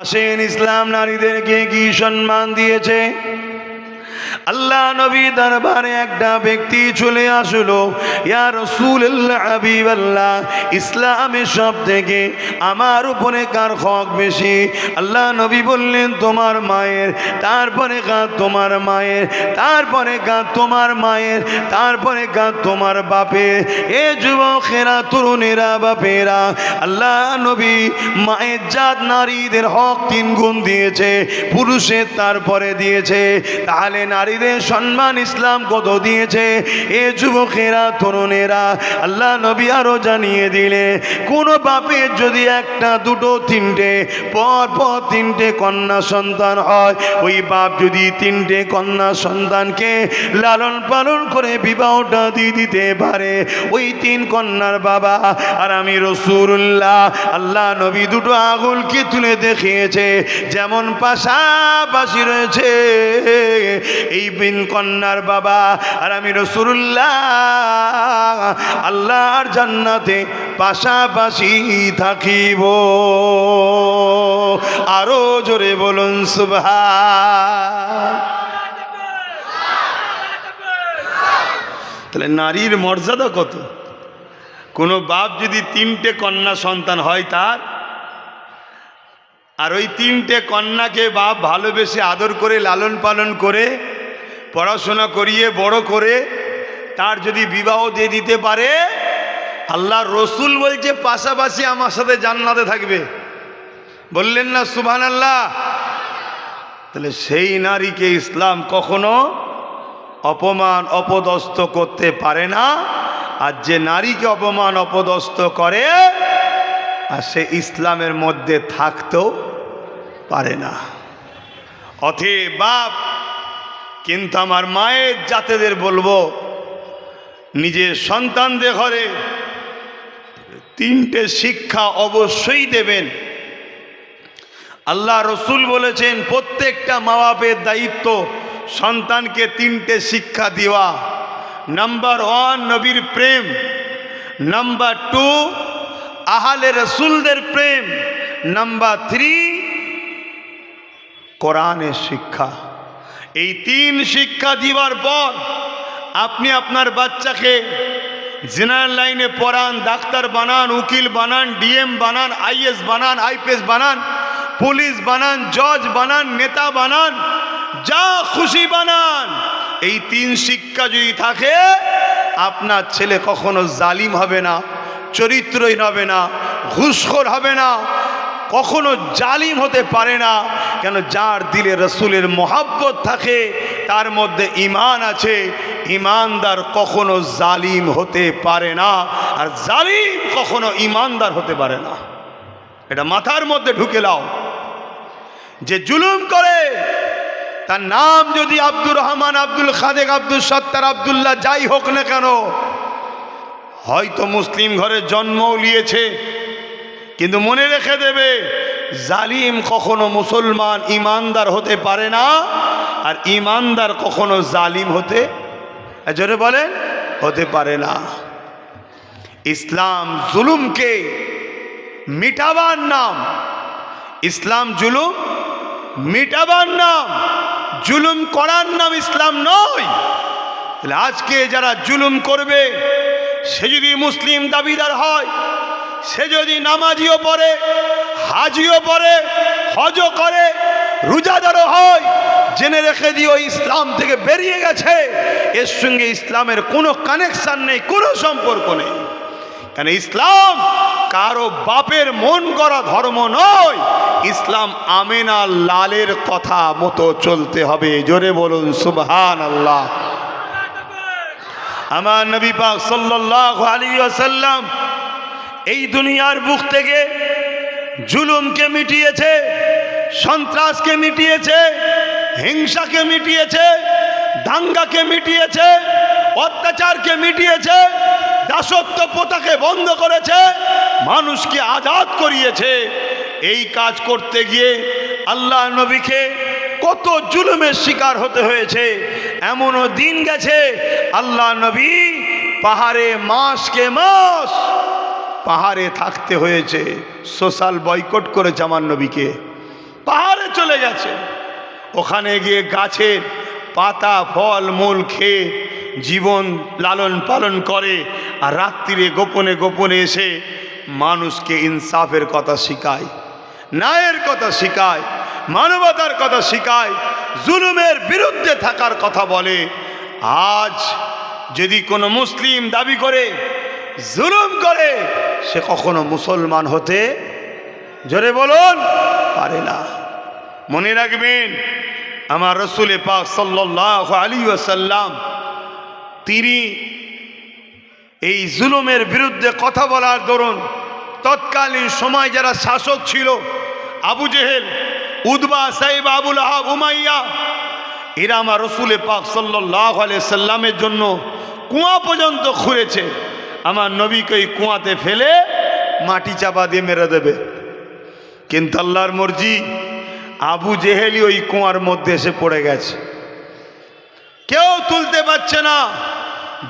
আসেন ইসলাম নারীদেরকে কি সম্মান দিয়েছে? আল্লাহ নবী দরবারে একটা ব্যক্তি চলে আসলো, ইয়া রসুল্লাহ হাবিবাল্লাহ ইসলামের সব থেকে আমার উপরে কার হক বেশি? আল্লাহ নবী বললেন, তোমার মায়ের, তারপরে কার তোমার মায়ের, তারপরে কার তোমার মায়ের, তারপরে কার তোমার বাপের? এ যুবকেরা, তরুণেরা, বাপেরা, আল্লাহ নবী মায়ের জাত, নারীদের হক তিন গুণ দিয়েছে, পুরুষের তারপরে দিয়েছে। তাহলে নারীদের সম্মান ইসলাম কত দিয়েছে? এ যুবকেরা, তরুণেরা, আল্লাহ নবী আরও জানিয়ে দিলে, কোনো বাপের যদি একটা, দুটো, তিনটে, পর পর তিনটে কন্যা সন্তান হয়, ওই বাপ যদি তিনটে কন্যা সন্তানকে লালন পালন করে বিবাহটা দিয়ে দিতে পারে, ওই তিন কন্যার বাবা আর আমি রসুল্লাহ, আল্লাহ নবী দুটো আঙুলকে তুলে দেখিয়েছে, যেমন পাশাপাশি রয়েছে এই বিন কন্যার বাবা আর আমি রসুল্লাহ আল্লাহর জান্নাতে পাশাপাশি থাকিব। আরও জোরে বলুন সুভা তাহলে নারীর মর্যাদা কত? কোনো বাপ যদি তিনটে কন্যা সন্তান হয় তার, আর ওই তিনটে কন্যাকে বাপ ভালোবেসে আদর করে, লালন পালন করে পড়াশোনা করিয়ে বড় করে তার যদি বিবাহ দিয়ে দিতে পারে আল্লাহ রসুল বলছে পাশাপাশি আমার সাথে জান্নাতে থাকবে। বললেন না সুবহান আল্লাহ তাহলে সেই নারীকে ইসলাম কখনো অপমান, অপদস্থ করতে পারে না। আর যে নারীকে অপমান, অপদস্থ করে, আর সে ইসলামের মধ্যে থাকতেও পারে না। অথে বাপ কিন্তু আমার মায়ের জাতেদের বলব, নিজের সন্তানদের ঘরে তিনটে শিক্ষা অবশ্যই দেবেন। আল্লাহ রসুল বলেছেন, প্রত্যেকটা মা বাপের দায়িত্ব সন্তানকে তিনটে শিক্ষা দেওয়া। নাম্বার ওয়ান, নবীর প্রেম। নাম্বার টু, আহালে রসুলদের প্রেম। নাম্বার থ্রি, কোরআনের শিক্ষা। এই তিন শিক্ষা দিবার পর আপনি আপনার বাচ্চাকে জেনারেল লাইনে পড়ান, ডাক্তার বানান, উকিল বানান, ডিএম বানান, আইএস বানান, আইপিএস বানান, পুলিশ বানান, জজ বানান, নেতা বানান, যা খুশি বানান। এই তিন শিক্ষা যদি থাকে, আপনার ছেলে কখনো জালিম হবে না, চরিত্রহীন হবে না, ঘুষখোর হবে না কখনো জালিম হতে পারে না। কেন? যার দিলে রসুলের মহাব্বত থাকে, তার মধ্যে ইমান আছে। ইমানদার কখনো জালিম হতে পারে না, আর জালিম কখনো ইমানদার হতে পারে না। এটা মাথার মধ্যে ঢুকে লাও যে জুলুম করে, তার নাম যদি আব্দুর রহমান, আব্দুল খাদেক, আব্দুল সত্তার, আবদুল্লাহ যাই হোক না কেন, হয়তো মুসলিম ঘরে জন্মও নিয়েছে কিন্তু মনে রেখে দেবে, জালিম কখনো মুসলমান ইমানদার হতে পারে না, আর ইমানদার কখনো জালিম হতে জোরে বলেন, হতে পারে না। ইসলাম জুলুমকে মিটাবার নাম, ইসলাম জুলুম মিটাবার নাম, জুলুম করার নাম ইসলাম নয়। তাহলে আজকে যারা জুলুম করবে, সে যদি মুসলিম দাবিদার হয় সে যদি নামাজিও পড়ে, হাজিও পড়ে, হজও করে, রোজাদারও হয়, জেনে রেখে দিও ইসলাম থেকে বেরিয়ে গেছে। এর সঙ্গে ইসলামের কোনো কানেকশান নেই, কোনো সম্পর্ক নেই। কেন ইসলাম কারও বাপের মন করা ধর্ম নয়, ইসলাম আমেনা লালের কথা মতো চলতে হবে। জোরে বলুন সুবহান আল্লাহ আমার নবী পাক সাল্লাল্লাহু আলাইহি ওয়াসাল্লাম এই দুনিয়ার বুক থেকে জুলুমকে মিটিয়েছে, সন্ত্রাসকে মিটিয়েছে, হিংসাকে মিটিয়েছে, দাঙ্গাকে মিটিয়েছে, অত্যাচারকে মিটিয়েছে, দাসত্ব প্রথাকে বন্ধ করেছে, মানুষকে আজাদ করিয়েছে। এই কাজ করতে গিয়ে আল্লাহ নবীকে কত জুলুমের শিকার হতে হয়েছে, এমনও দিন গেছে, আল্লাহ নবী পাহাড়ে মাসকে মাস পাহাড়ে থাকতে হয়েছে, সোশ্যাল বয়কট করেছে আমার নবীকে। পাহাড়ে চলে গেছে। ওখানে গিয়ে গাছের পাতা, ফল, মূল খেয়ে জীবন লালন পালন করে আর রাত্রিরে গোপনে গোপনে এসে মানুষকে ইনসাফের কথা শিখায়, ন্যায়ের কথা শিখায়, মানবতার কথা শিখায়, জুলুমের বিরুদ্ধে থাকার কথা বলে। আজ যদি কোনো মুসলিম দাবি করে জুলুম করে, সে কখনো মুসলমান হতে, জোরে বলুন, পারে না। মনে রাখবেন, আমার রসুল পাক সাল্লাহ আলী আসাল্লাম তিনি এই জুলুমের বিরুদ্ধে কথা বলার দরুন, তৎকালীন সময় যারা শাসক ছিল, আবু জেহেল, উদ্বা সাহেব, আবুল আহাব, উমাইয়া, এরা আমার রসুলে পাক সাল্লাহ আলিয়া সাল্লামের জন্য কুয়া পর্যন্ত খুঁড়েছে আমার নবীকে ওই কুয়াতে ফেলে মাটি চাপা দিয়ে মেরে দেবে। কিন্তু আল্লাহর মর্জি আবু জেহেলি ওই কুয়ার মধ্যে এসে পড়ে গেছে। কেউ তুলতে পারছে না।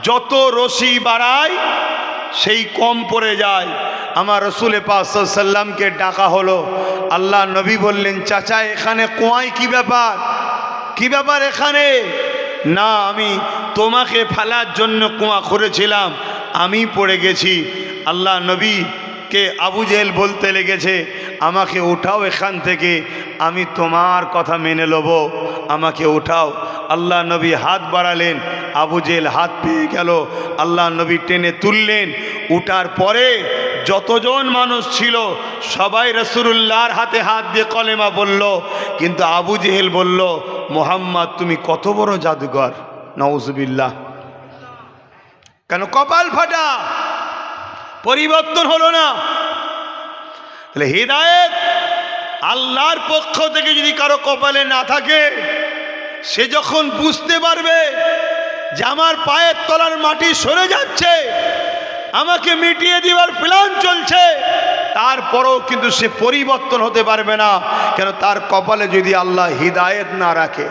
যত রশি বাড়ায়, সেই কম পড়ে যায়। আমার রসুলে পাসাল্লামকে ডাকা হলো। আল্লাহ নবী বললেন, চাচা, এখানে কুয়ায় কি ব্যাপার? কি ব্যাপার এখানে? না, আমি তোমাকে ফেলার জন্য কুয়া করেছিলাম আমি পড়ে গেছি। আল্লাহ নবী কে আবু জেহেল বলতে লেগেছে, আমাকে উঠাও এখান থেকে, আমি তোমার কথা মেনে নেব। আমাকে উঠাও। আল্লাহ নবী হাত বাড়ালেন, আবু জেহেল হাত পেয়ে গেল। আল্লাহ নবী টেনে তুললেন। উঠার পরে যতজন মানুষ ছিল, সবাই রসুল্লাহর হাতে হাত দিয়ে কলেমা বলল। কিন্তু আবু জেহেল বলল, মোহাম্মদ, তুমি কত বড় জাদুঘর? নওজবিল্লাহ কেন কপাল ফাটা? পরিবর্তন হলো না। তাহলে হৃদায়ত আল্লাহর পক্ষ থেকে যদি কারও কপালে না থাকে, সে যখন বুঝতে পারবে যে আমার পায়ের তলার মাটি সরে যাচ্ছে, আমাকে মিটিয়ে দিবার প্ল্যান চলছে, তারপরেও কিন্তু সে পরিবর্তন হতে পারবে না। কেন তার কপালে যদি আল্লাহ হৃদায়ত না রাখে,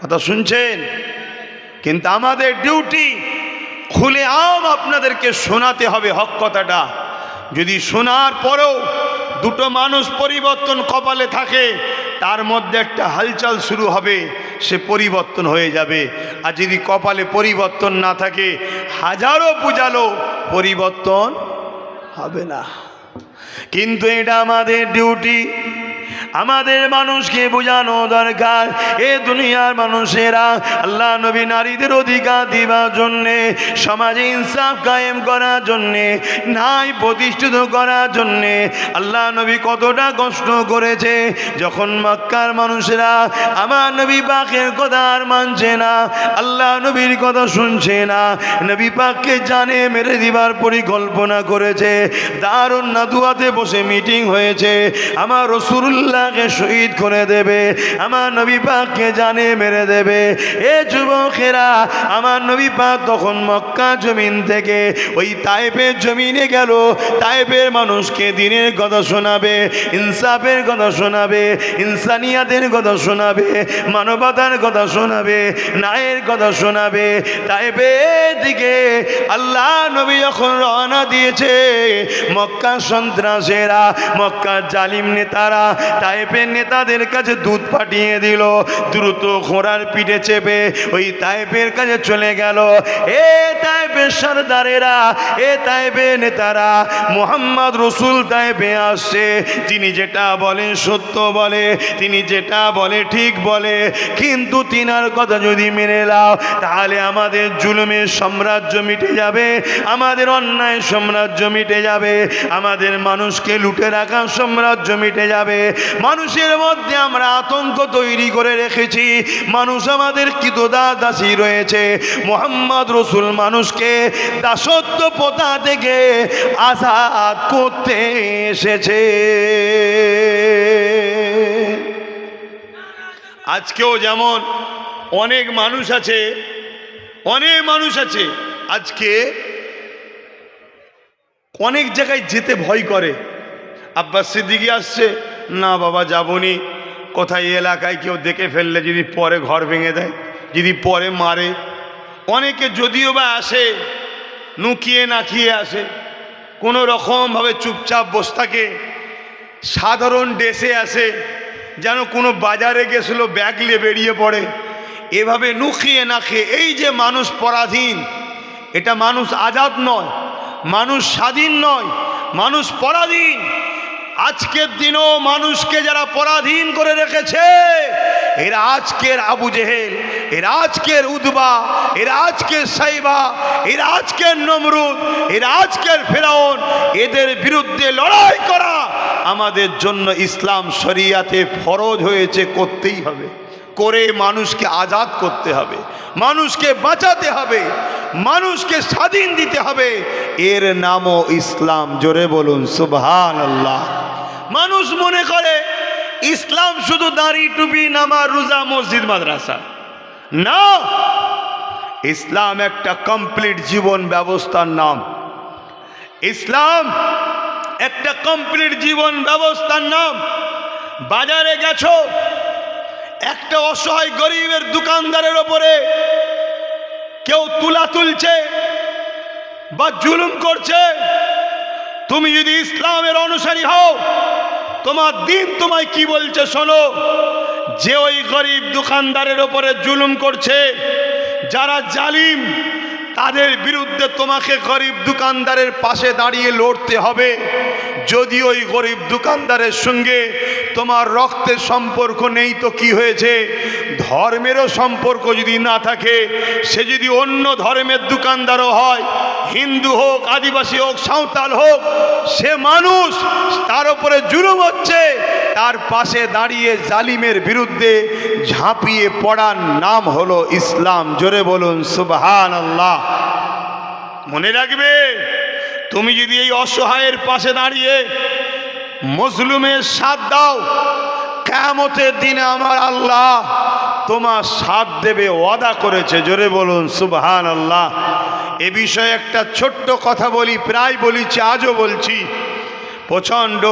কথা শুনছেন? কিন্তু আমাদের ডিউটি খুলে আম আপনাদেরকে শোনাতে হবে হক কথাটা। যদি শোনার পরেও দুটো মানুষ পরিবর্তন কপালে থাকে, তার মধ্যে একটা হালচাল শুরু হবে, সে পরিবর্তন হয়ে যাবে। আর যদি কপালে পরিবর্তন না থাকে, হাজারো পূজালো পরিবর্তন হবে না। কিন্তু এটা আমাদের ডিউটি আমাদের মানুষকে বোঝানো দরকার। এ দুনিয়ার মানুষেরা আল্লাহ নবী নারীদের অধিকার দিবার জন্যে, সমাজে ইনসাফ কায়েম করার জন্যে নাই প্রতিষ্ঠিত করার জন্যে আল্লাহ নবী কতটা কষ্ট করেছে। যখন মক্কার মানুষেরা আমার নবী পাকের কথা আর মানছে না, আল্লাহ নবীর কথা শুনছে না, নবী পাককে জানে মেরে দিবার পরিকল্পনা করেছে। দারুণ নাদুয়াতে বসে মিটিং হয়েছে। আমার রসুল্লাহকে শহীদ করে দেবে, আমার নবী পাককে জানে মেরে দেবে। এ যুবকেরা, আমার নবী পাক তখন মক্কা জমিন থেকে ওই তাইপের জমিনে গেল। তাইপের মানুষকে দিনের কথা শোনাবে, ইনসাফের কথা শোনাবে, ইনসানিয়াতের কথা শোনাবে, মানবতার কথা শোনাবে নায়ের কথা শোনাবে। তাইপের দিকে আল্লাহ নবী যখন রওনা দিয়েছে, মক্কা সন্ত্রাসেরা, মক্কার জালিম নেতারা তাইপের নেতাদের কাছে দুধ পাঠিয়ে দিল। দ্রুত ঘোড়ার পিঠে চেপে ওই তাইপের কাছে চলে গেল। এ তাইপের সর্দারেরা, এ তাইপে নেতারা, মোহাম্মদ রসুল তাইপে আসছে। তিনি যেটা বলেন সত্য বলে, তিনি যেটা বলে ঠিক বলে। কিন্তু তিনার কথা যদি মেনে নাও, তাহলে আমাদের জুলুমের সাম্রাজ্য মিটে যাবে, আমাদের অন্যায় সাম্রাজ্য মিটে যাবে, আমাদের মানুষকে লুটে রাখার সাম্রাজ্য মিটে যাবে। মানুষের মধ্যে আমরা আতঙ্ক তৈরি করে রেখেছি। মানুষ আমাদের কিতদা দাসী রয়েছে। মোহাম্মদ রসুল মানুষকে দাসত্ব পোতা থেকে আজাদ করতে এসেছে। আজকেও যেমন অনেক মানুষ আছে, অনেক মানুষ আছে, আজকে অনেক জায়গায় যেতে ভয় করে। আব্বাস সিদ্দিকি আসছে না বাবা, যাবনি। কোথায় এলাকায় কেউ দেখে ফেললে যদি পরে ঘর ভেঙে দেয়, যদি পরে মারে। অনেকে যদিও বা আসে, নুকিয়ে নাকিয়ে আসে। কোনো রকমভাবে চুপচাপ বসে থাকে। সাধারণ ড্রেসে আসে, যেন কোনো বাজারে গেছিল, ব্যাগ নিয়ে বেরিয়ে পড়ে। এভাবে নুখিয়ে না খেয়ে এই যে মানুষ পরাধীন, এটা মানুষ আজাদ নয়, মানুষ স্বাধীন নয়, মানুষ পরাধীন। আজকের দিনও মানুষকে যারা পরাধীন করে রেখেছে, এরা আজকের আবু জেহেল, এরা আজকের উদ্বা এরা আজকের সাইবা, এরা আজকের নমরুদ, এরা আজকের ফেরাউন, এদের বিরুদ্ধে লড়াই করা আমাদের জন্য ইসলাম শরিয়াতে ফরজ হয়েছে, করতেই হবে। করে মানুষকে আজাদ করতে হবে, মানুষকে বাঁচাতে হবে, মানুষকে স্বাধীন দিতে হবে। এর নামও ইসলাম, জোরে বলুন সুবহান আল্লাহ মানুষ মনে করে, ইসলাম শুধু দাঁড়ি, টুপি নামা রোজা, মসজিদ, মাদ্রাসা। না, ইসলাম একটা কমপ্লিট জীবন ব্যবস্থার নাম। ইসলাম একটা কমপ্লিট জীবন ব্যবস্থার নাম। বাজারে গেছো একটা অসহায় গরিবের দোকানদারের ওপরে কেউ তুলা তুলছে বা জুলুম করছে, তুমি যদি ইসলামের অনুসারী হও, তোমার দিন তোমায় কি বলছে শোনো, যে ওই গরিব দোকানদারের ওপরে জুলুম করছে, যারা জালিম, তাদের বিরুদ্ধে তোমাকে গরিব দোকানদারের পাশে দাঁড়িয়ে লড়তে হবে। যদি ওই গরিব দোকানদারের সঙ্গে তোমার রক্তের সম্পর্ক নেই তো কি হয়েছে? ধর্মেরও সম্পর্ক যদি না থাকে, সে যদি অন্য ধর্মের দোকানদারও হয়, হিন্দু হোক, আদিবাসী হোক, সাঁওতাল হোক, সে মানুষ তার উপরে জুলুম হচ্ছে, তার পাশে দাঁড়িয়ে জালিমের বিরুদ্ধে ঝাঁপিয়ে পড়ার নাম হলো ইসলাম। জোরে বলুন সুবহান আল্লাহ মনে রাখবে, তুমি যদি এই অসহায়ের পাশে দাঁড়িয়ে মজলুমের সাথ দাও। কেমতের দিনে আমার আল্লাহ তোমার সাথ দেবে, ওয়াদা করেছে। জোরে বলুন সুবহান আল্লাহ এ বিষয়ে একটা ছোট্ট কথা বলি, প্রায় বলিছি, আজও বলছি। প্রচণ্ড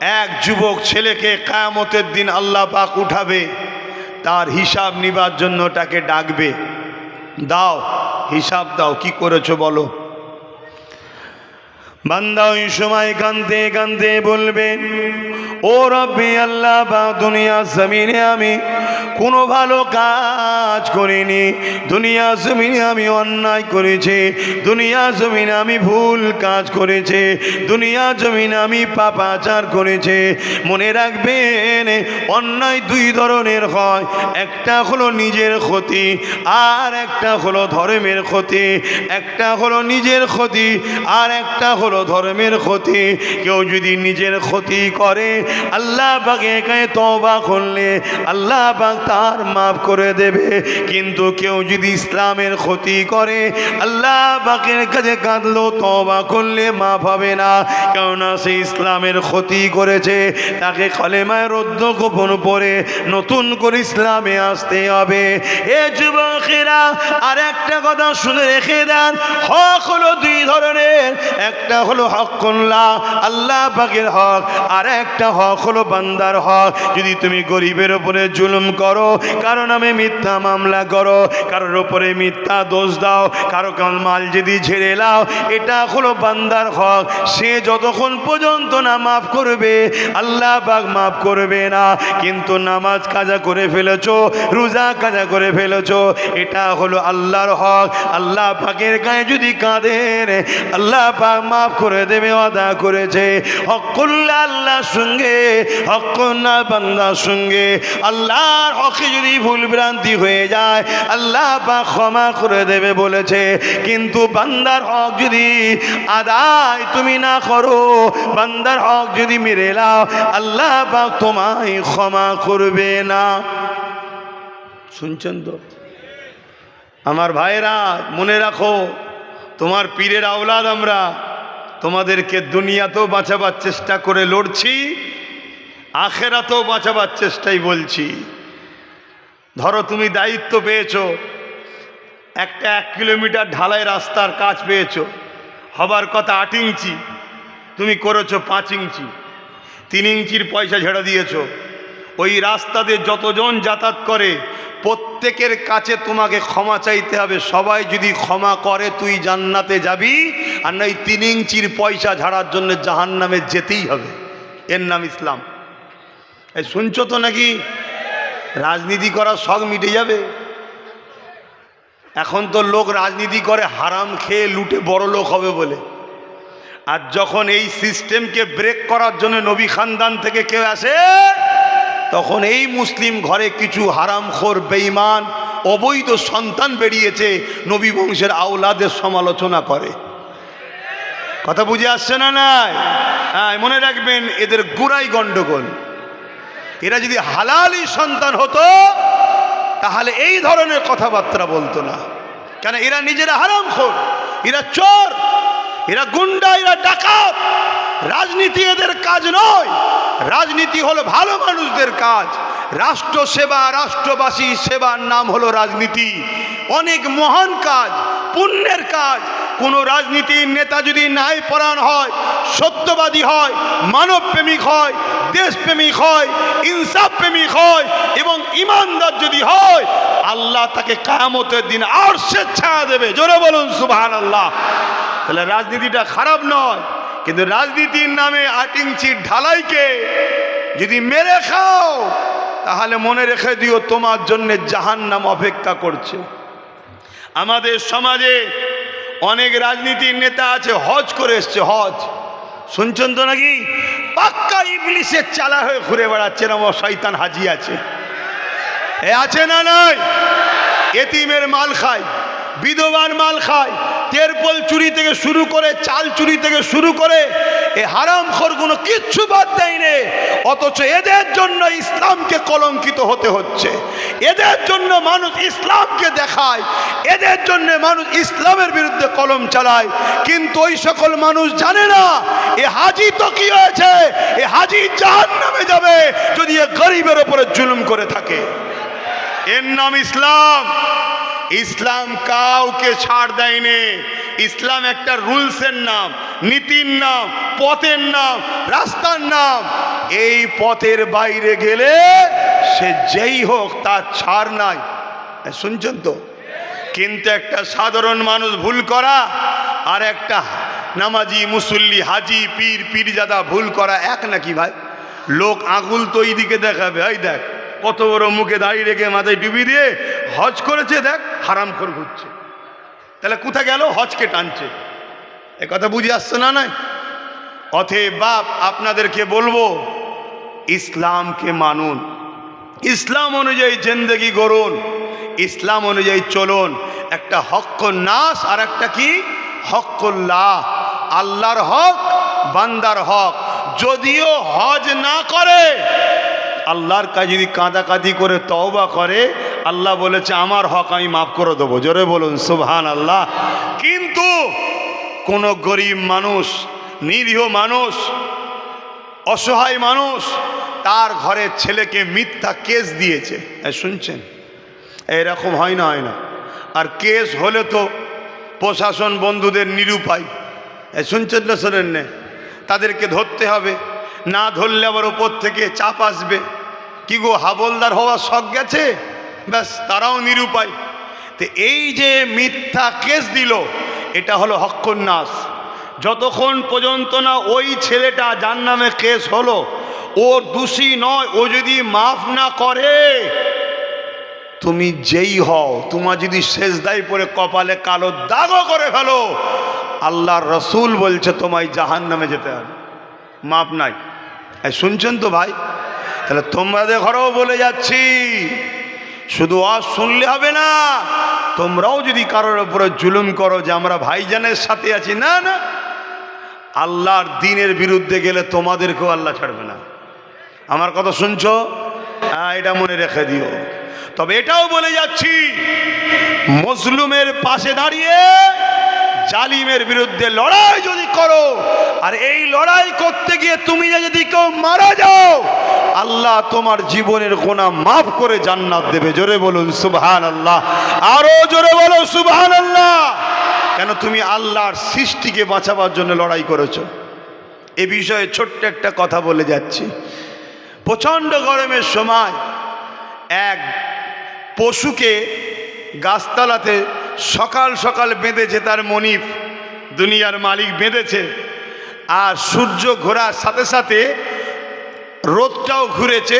এক যুবক ছেলেকে কায়ামতের দিন আল্লাহ পাক উঠাবে, তার হিসাব নিবার জন্য তাকে ডাকবে। দাও, হিসাব দাও, কি করেছ বলো? বান্দা ওই সময় কানতে কানতে বলবেন ও রব্বি আল্লাহ, বা দুনিয়া জমিনে আমি কোনো ভালো কাজ করিনি। দুনিয়া জমিনে আমি অন্যায় করেছি। দুনিয়া জমিনে আমি ভুল কাজ করেছি। দুনিয়া জমিনে আমি পাপাচার করেছি। মনে রাখবেন, অন্যায় দুই ধরনের হয়। একটা হলো নিজের ক্ষতি, আর একটা হলো ধর্মের ক্ষতি। একটা হলো নিজের ক্ষতি, আর একটা হলো ধর্মের ক্ষতি। কেউ যদি নিজের ক্ষতি করে, আল্লাহ পাকে তবা করলে আল্লাহ পাক তার মাফ করে দেবে। কিন্তু কেউ যদি ইসলামের ক্ষতি করে, আল্লাহ পাকের কাছে কাঁদলো তবা করলে মাফ হবে না। কেননা সে ইসলামের ক্ষতি করেছে, তাকে কলেমায় রদ্দ গোপন পরে নতুন করে ইসলামে আসতে হবে। এ যুবকেরা আর একটা কথা শুনে রেখে দেন। হক হলো দুই ধরনের। একটা হলো হকুল্লাহ আল্লাহ পাকের হক। আর একটা হক হলো বান্দার হক। যদি তুমি গরিবের উপরে জুলুম করো, কারও নামে মিথ্যা মামলা করো, কারোর উপরে মিথ্যা দোষ দাও, কারও কাল মাল যদি ঝেড়ে লাও, এটা হলো বান্দার হক। সে যতক্ষণ পর্যন্ত না মাফ করবে, আল্লাহ পাক মাফ করবে না। কিন্তু নামাজ কাজা করে ফেলেছো, রোজা কাজা করে ফেলেছো, এটা হলো আল্লাহর হক। আল্লাহ পাকের গায়ে যদি কাঁদেন, আল্লাহ পাক মাফ করে দেবে অদা করেছে। হকুল্লা আল্লাহর সঙ্গে হকুল্লা বান্দার সঙ্গে। আল্লাহর হকে যদি ভুল ভ্রান্তি হয়ে যায়, আল্লাহ পাক ক্ষমা করে দেবে বলেছে। কিন্তু বান্দার হক যদি আদায় তুমি না করো, বান্দার হক যদি মেরে লাও আল্লাহ পাক তোমায় ক্ষমা করবে না। শুনছেন তো? আমার ভাইরা মনে রাখো, তোমার পীরের আওলাদ আমরা। তোমাদেরকে দুনিয়াতেও বাঁচাবার চেষ্টা করে লড়ছি, আখেরাতেও বাঁচাবার চেষ্টাই বলছি। ধরো তুমি দায়িত্ব পেয়েছ, একটা এক কিলোমিটার ঢালাই রাস্তার কাজ পেয়েছ, হবার কথা আট ইঞ্চি, তুমি করেছ পাঁচ ইঞ্চি, তিন ইঞ্চির পয়সা ঝেড়ে দিয়েছ ওই রাস্তাতে যতজন যাতায়াত করে, প্রত্যেকের কাছে তোমাকে ক্ষমা চাইতে হবে। সবাই যদি ক্ষমা করে, তুই জান্নাতে যাবি, আর নয় তিন ইঞ্চির পয়সা ঝাড়ার জন্য জাহান নামে যেতেই হবে। এর নাম ইসলাম। এই শুনছো তো নাকি? রাজনীতি করার শখ মিটে যাবে। এখন তো লোক রাজনীতি করে, হারাম খেয়ে লুটে বড় লোক হবে বলে। আর যখন এই সিস্টেমকে ব্রেক করার জন্য নবী খানদান থেকে কেউ আসে তখন এই মুসলিম ঘরে কিছু হারামখোর, বেঈমান, অবৈধ সন্তান বেরিয়েছে, নবী বংশের আওলাদের সমালোচনা করে। কথা বুঝে আসছে না নাই? হ্যাঁ মনে রাখবেন, এদের গুড়াই গণ্ডগোল এরা যদি হালালি সন্তান হতো, তাহলে এই ধরনের কথাবার্তা বলতো না। কেন, এরা নিজেরা হারাম খোর এরা চোর, এরা গুন্ডা, এরা ডাকাত। রাজনীতি এদের কাজ নয়। রাজনীতি হলো ভালো মানুষদের কাজ। রাষ্ট্র সেবা, রাষ্ট্রবাসী সেবার নাম হলো রাজনীতি। অনেক মহান কাজ, পুণ্যের কাজ। কোনো রাজনীতির নেতা যদি ন্যায় পরায়ণ হয়, সত্যবাদী হয়, মানবপ্রেমিক হয়, দেশপ্রেমিক হয় ইনসাফ প্রেমিক হয় এবং ইমানদার যদি হয়, আল্লাহ তাকে কায়ামতের দিন আর স্বেচ্ছা দেবে। জোরে বলুন সুবহান আল্লাহ তাহলে রাজনীতিটা খারাপ নয়। কিন্তু রাজনীতির নামে আট ইঞ্চির ঢালাইকে যদি মেরে খাও, তাহলে মনে রেখে দিও তোমার জন্য জাহান্নাম অপেক্ষা করছে। আমাদের সমাজে অনেক রাজনীতির নেতা আছে, হজ করে এসছে, হজ। শুনছেন তো নাকি? পাক্কা ইবলিশের চালা হয়ে ঘুরে বেড়াচ্ছে না শয়তান হাজি আছে। এ আছে না নয় এতিমের মাল খায়। বিধবার মাল খায়, তেরপল চুরি থেকে শুরু করে, চাল চুরি থেকে শুরু করে, এ হারাম কোনো কিচ্ছু বাদ দেয়নি অথচ এদের জন্য ইসলামকে কলঙ্কিত হতে হচ্ছে। এদের জন্য মানুষ ইসলামকে দেখায়, এদের জন্য মানুষ ইসলামের বিরুদ্ধে কলম চালায়। কিন্তু ওই সকল মানুষ জানে না, এ হাজি তো কি হয়েছে? এ হাজি জাহান নামে যাবে যদি এ গরিবের ওপরে জুলুম করে থাকে। এর নাম ইসলাম। ইসলাম কাউকে ছাড় দেয়নি। ইসলাম একটা রুলসের নাম, নীতির নাম, পথের নাম, রাস্তার নাম। এই পথের বাইরে গেলে সে যেই হোক, তার ছাড় নাই। শুনছেন তো? কিন্তু একটা সাধারণ মানুষ ভুল করা, আর একটা নামাজি, মুসল্লি, হাজি, পীর, পীরজাদা ভুল করা, এক নাকি ভাই? লোক আঙুল তো এই দিকে দেখাবে, এই দেখ। কত বড় মুখে দাঁড়িয়ে রেখে মাথায় ডুবি দিয়ে হজ করেছে, দেখ, হারাম করে ঘুরছে। তাহলে কোথা গেল? হজকে টানছে। এ কথা বুঝে আসছে না নয় অথে বাপ, আপনাদেরকে বলব, ইসলামকে মানুন। ইসলাম অনুযায়ী জিন্দগি গড়ুন, ইসলাম অনুযায়ী চলুন। একটা নাস আর একটা কি? হক্কুল্লাহ। আল্লাহর হক, বান্দার হক। যদিও হজ না করে আল্লাহর কাজ যদি কাঁদাকাঁদি করে তওবা করে, আল্লাহ বলেছে, আমার হক আমি মাফ করে দেবো। জোরে বলুন সুবহান আল্লাহ কিন্তু কোনো গরিব মানুষ, নিরীহ মানুষ, অসহায় মানুষ, তার ঘরের ছেলেকে মিথ্যা কেস দিয়েছে। শুনছেন? এরকম হয় না হয় না। আর কেস হলে তো প্রশাসন বন্ধুদের নিরুপায়। শুনছেন না শোনেন তাদেরকে ধরতে হবে। না ধরলে আবার ওপর থেকে চাপ আসবে। কি গো, হাবলদার হওয়ার শখ গেছে? ব্যাস, তারাও নিরুপায়। তো এই যে মিথ্যা কেস দিল, এটা হলো হক্কন্যাস। যতক্ষণ পর্যন্ত না ওই ছেলেটা যার নামে কেস হলো ও দোষী নয়, ও যদি মাফ না করে, তুমি যেই হও, তোমার যদি শেষ দায় পরে কপালে কালো দাগও করে ফেলো, আল্লাহর রসুল বলছে, তোমায় জাহান নামে যেতে হবে। মাপ নাই। শুনছেন তো ভাই? তাহলে তোমাদের ঘরেও বলে যাচ্ছি। শুধু আজ শুনলে হবে না, তোমরাও যদি কারোর উপরে জুলুম করো যে আমরা ভাইজানের সাথে আছি, না না। আল্লাহর দিনের বিরুদ্ধে গেলে তোমাদেরকেও আল্লাহ ছাড়বে না। আমার কথা শুনছো? হ্যাঁ এটা মনে রেখে দিও। তবে এটাও বলে যাচ্ছি মজলুমের পাশে দাঁড়িয়ে জালিমের বিরুদ্ধে লড়াই যদি করো আর এই লড়াই করতে গিয়ে তুমি যদি কেউ মারা যাও, আল্লাহ তোমার জীবনের গোনা মাফ করে জান্নাত দেবে। জোরে বলুন সুবহান আল্লাহ আরও জোরে বলো সুবহান আল্লাহ কেন তুমি আল্লাহর সৃষ্টিকে বাঁচাবার জন্য লড়াই করেছ? এ বিষয়ে ছোট্ট একটা কথা বলে যাচ্ছি। প্রচণ্ড গরমের সময় এক পশুকে গাছতলাতে সকাল সকাল বেঁধেছে তার মনিফ দুনিয়ার মালিক বেঁধেছে। আর সূর্য ঘোরার সাথে সাথে রোদটাও ঘুরেছে।